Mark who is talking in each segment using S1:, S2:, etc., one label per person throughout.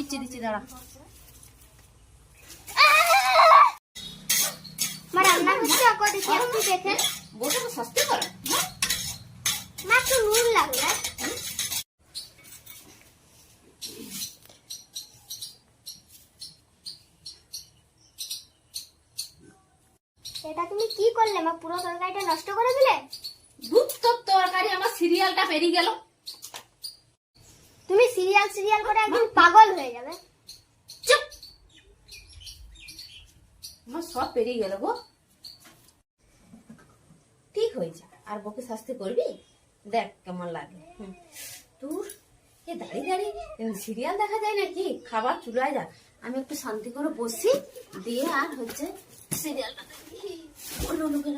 S1: দিচ্ছি দিচ্ছি দাঁড়া।
S2: মা রান্না করছে ওকে দেখি একটু
S1: বসে তো সস্তে করে।
S2: মা একটু নুন লাগবে। এটা তুমি কি করলে মা? পুরো তরকারিটা নষ্ট করে দিলে?
S1: দুধ তরকারি আমার সিরিয়ালটা পেরিয়ে গেল।
S2: তুমি সিরিয়াল সিরিয়াল করে একদম পাগল হয়ে যাবে।
S1: চুপ। আমার সব পেরিয়ে গেল গো। ঠিক হয়েছে আর বকে শাস্তি করবি? দেখ কেমন লাগে। তোর এ দাঁড়িয়ে দাঁড়িয়ে সিরিয়াল দেখা যায় নাকি? খাবার চুলায় যা আমি একটু শান্তি করে বসি। দিয়ে আর হচ্ছে সিরিয়ালটা দেখি ওলো লোকে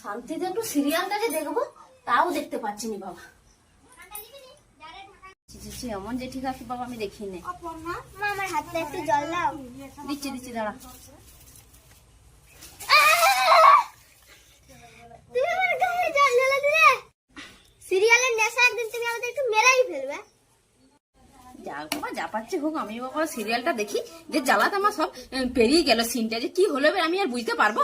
S1: শান্তিতে একটু সিরিয়ালটা যে দেখব তাও দেখতে পাচ্ছি নি বাবা। এমন যে ঠিক আছে বাবা আমি দেখি নে
S2: আমার হাতে একটু জল দাও।
S1: দিচ্ছি দিচ্ছি দাঁড়া।
S2: সিরিয়ালের নেশা একদিন তুমি আমাদের একটু মেরেই ফেলবে।
S1: যা বাবা যা পাচ্ছে হোক আমি বাবা সিরিয়ালটা দেখি যে জ্বালাতে আমার সব পেরিয়ে গেল সিনটা যে কি হলো আমি আর বুঝতে পারব?